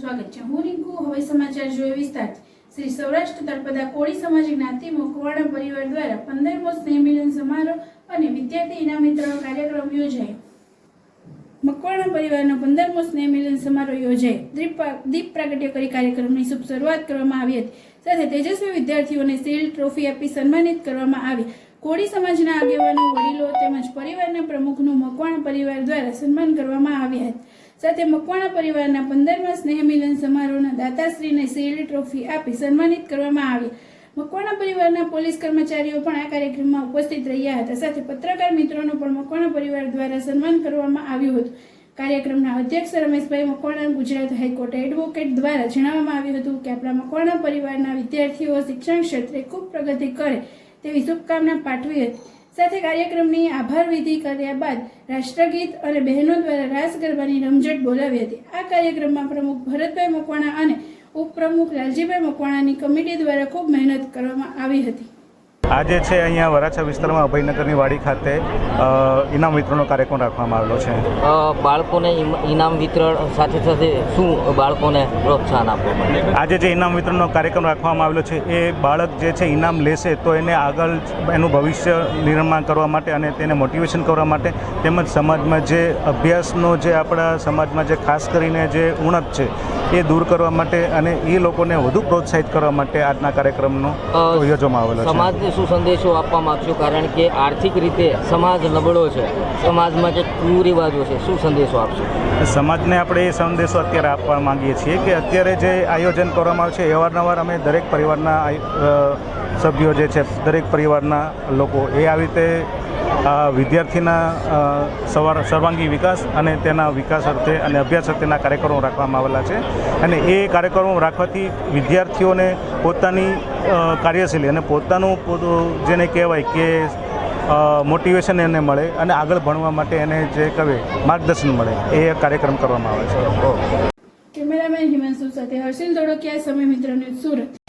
સ્વાગત છે. હું રિંકુ, હવે સમાચાર જોઈએ વિસ્તાર શ્રી સૌરાષ્ટ્ર તળપદા કોળી સમાજ જ્ઞાતિ મકવાણા પરિવાર દ્વારા પંદરમો સ્નેહ મિલન સમારોહ અને વિદ્યાર્થી ઇનામ વિતરણ કાર્યક્રમ યોજાયો. મકવાણા પરિવારનો પંદરમો સ્નેહ મિલન સમારોહ યોજાય. દીપ દીપ પ્રાગટ્ય કરી કાર્યક્રમની શુભ શરૂઆત કરવામાં આવી હતી. સાથે તેજસ્વી વિદ્યાર્થીઓને શિલ્ડ ટ્રોફી આપી સન્માનિત કરવામાં આવી. કોળી સમાજના આગેવાનો, વડીલો તેમજ પરિવારના પ્રમુખનું મકવાણા પરિવાર દ્વારા સન્માન કરવામાં આવ્યા હતા. સાથે મકવાણા પરિવારના પંદરમા સ્નેહ મિલન સમારોહના દાતાશ્રીને શિલ્ડ ટ્રોફી આપી સન્માનિત કરવામાં આવી. મકવાણા પરિવારના પોલીસ કર્મચારીઓ પણ આ કાર્યક્રમમાં ઉપસ્થિત રહ્યા હતા. સાથે પત્રકાર મિત્રોનું પણ મકવાણા પરિવાર દ્વારા સન્માન કરવામાં આવ્યું હતું. કાર્યક્રમના અધ્યક્ષ Rameshbhai Makwana Gujarat high court advocate દ્વારા જણાવવામાં આવ્યું હતું કે આપણા મકવાણા પરિવારના વિદ્યાર્થીઓ શિક્ષણ ક્ષેત્રે ખૂબ પ્રગતિ કરે તેવી શુભકામના પાઠવી હતી. સાથે કાર્યક્રમની આભાર વિધિ કર્યા બાદ રાષ્ટ્રગીત અને બહેનો દ્વારા રાસ ગરબાની રમઝટ બોલાવી હતી. આ કાર્યક્રમમાં પ્રમુખ ભરતભાઈ મકવાણા અને ઉપપ્રમુખ લાલજીભાઈ મકવાણાની કમિટી દ્વારા ખૂબ મહેનત કરવામાં આવી હતી. આજે છે અહીંયા વરાછા વિસ્તારમાં અભયનગરની વાડી ખાતે ઇનામ વિતરણનો કાર્યક્રમ રાખવામાં આવેલો છે. બાળકોને ઇનામ વિતરણ સાથે સાથે શું બાળકોને પ્રોત્સાહન આપવા માટે? આજે જે ઇનામ વિતરણનો કાર્યક્રમ રાખવામાં આવેલો છે એ બાળક જે છે ઇનામ લેશે તો એને આગળ એનું ભવિષ્ય નિર્માણ કરવા માટે અને તેને મોટિવેશન કરવા માટે તેમજ સમાજમાં જે અભ્યાસનો જે આપણા સમાજમાં જે ખાસ કરીને જે ઉણપ છે એ દૂર કરવા માટે અને એ લોકોને વધુ પ્રોત્સાહિત કરવા માટે આજના કાર્યક્રમનો યોજવામાં આવેલો છે. સમાજને શું સંદેશો આપવા માગશો? કારણ કે આર્થિક રીતે સમાજ નબળો છે. સમાજમાં જે કુરિવાજો છે શું સંદેશો આપશો? સમાજને આપણે એ સંદેશો અત્યારે આપવા માંગીએ છીએ કે અત્યારે જે આયોજન કરવામાં આવે છે અવારનવાર અમે દરેક પરિવારના સભ્યો જે છે દરેક પરિવારના લોકો એ આવી રીતે વિદ્યાર્થીના સવાર, સર્વાંગી વિકાસ અને તેના વિકાસ અર્થે અને અભ્યાસ અર્થેના કાર્યક્રમો રાખવામાં આવેલા છે. અને એ કાર્યક્રમો રાખવાથી વિદ્યાર્થીઓને પોતાની કાર્યશૈલી અને પોતાનું પોતું, જેને કહેવાય કે મોટિવેશન એને મળે અને આગળ ભણવા માટે એને જે કહે માર્ગદર્શન મળે, એ કાર્યક્રમ કરવામાં આવે છે. કેમેરામેન હિમાંશુ સાથે હર્ષિલ ધોળકિયા, સમય મિત્ર સુરત.